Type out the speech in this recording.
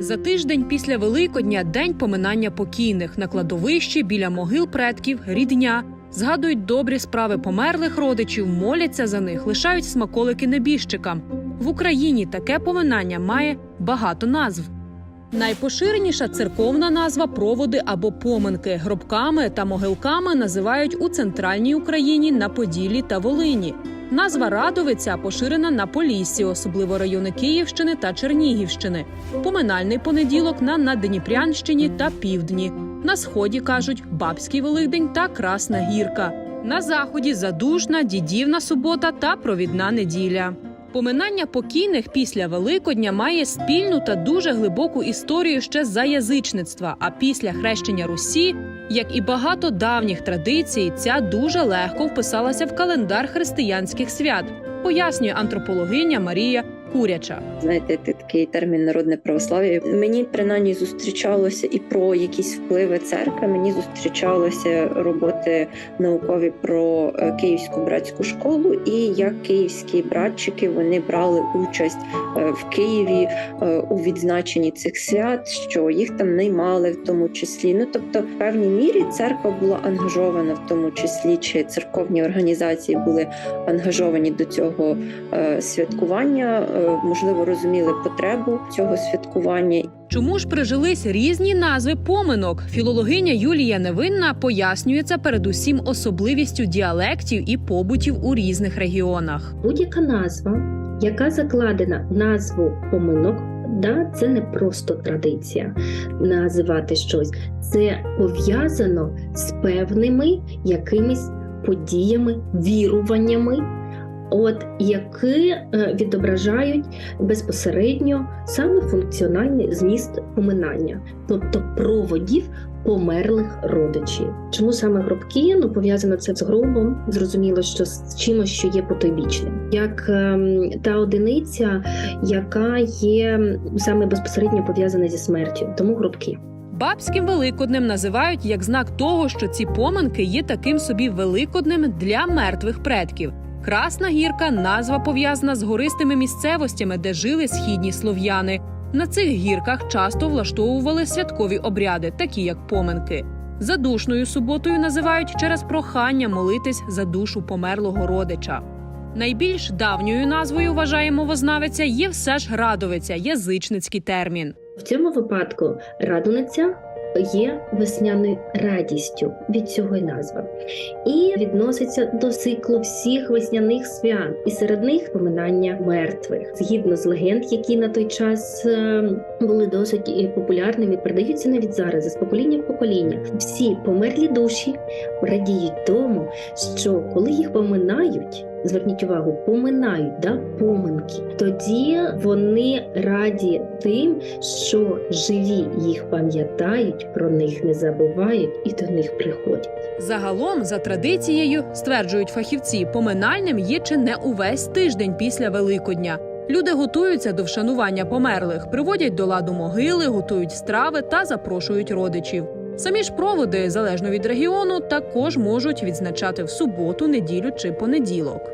За тиждень після Великодня день поминання покійних на кладовищі біля могил предків рідня. Згадують добрі справи померлих родичів, моляться за них, лишають смаколики небіжчикам. В Україні таке поминання має багато назв. Найпоширеніша церковна назва проводи або поминки. Гробками та могилками називають у центральній Україні на Поділлі та Волині. Назва Радовиця поширена на Поліссі, особливо райони Київщини та Чернігівщини. Поминальний понеділок на Наддніпрянщині та Півдні. На сході кажуть Бабський Великдень та Красна Гірка. На заході задушна, дідівна субота та провідна неділя. Поминання покійних після Великодня має спільну та дуже глибоку історію ще за язичництва. А після хрещення Русі, як і багато давніх традицій, ця дуже легко вписалася в календар християнських свят, пояснює антропологиня Марія Куряча. Знаєте, такий термін народне православ'я. Мені принаймні зустрічалося і про якісь впливи церкви. Мені зустрічалося роботи наукові про е, київську братську школу, і як київські братчики вони брали участь е, в Києві е, у відзначенні цих свят, що їх там наймали в тому числі. Ну тобто, в певній мірі церква була ангажована в тому числі, чи церковні організації були ангажовані до цього святкування. Е, Можливо, розуміли потребу цього святкування Чому ж прижились різні назви поминок? Філологиня Юлія Невинна пояснює це передусім особливістю діалектів і побутів у різних регіонах. Будь-яка назва, яка закладена в назву поминок, да, це не просто традиція називати щось, це пов'язано з певними якимись подіями, віруваннями. От які е, відображають безпосередньо саме функціональний зміст поминання, тобто проводів померлих родичів. Чому саме гробки? Ну пов'язано це з гробом. Зрозуміло, що з чимось, що є потойбічним, як ем, та одиниця, яка є саме безпосередньо пов'язана зі смертю, тому гробки. Бабським великоднем називають як знак того, що ці поминки є таким собі великоднем для мертвих предків. Красна гірка назва пов'язана з гористими місцевостями, де жили східні слов'яни. На цих гірках часто влаштовували святкові обряди, такі як поминки. Задушною суботою називають через прохання молитись за душу померлого родича. Найбільш давньою назвою вважає мовознавиця є все ж радовиця, язичницький термін. В цьому випадку радуниця є весняною радістю від цього й назва, і відноситься до циклу всіх весняних свят, і серед них поминання мертвих. Згідно з легенд, які на той час е, були досить і популярними, передаються навіть зараз з покоління в покоління. Всі померлі душі радіють тому, що коли їх поминають. Зверніть увагу, поминають да поминки. Тоді вони раді тим, що живі їх пам'ятають, про них не забувають і до них приходять. Загалом, за традицією, стверджують фахівці, поминальним є чи не увесь тиждень після Великодня. Люди готуються до вшанування померлих, приводять до ладу могили, готують страви та запрошують родичів. Самі ж проводи, залежно від регіону, також можуть відзначати в суботу, неділю чи понеділок.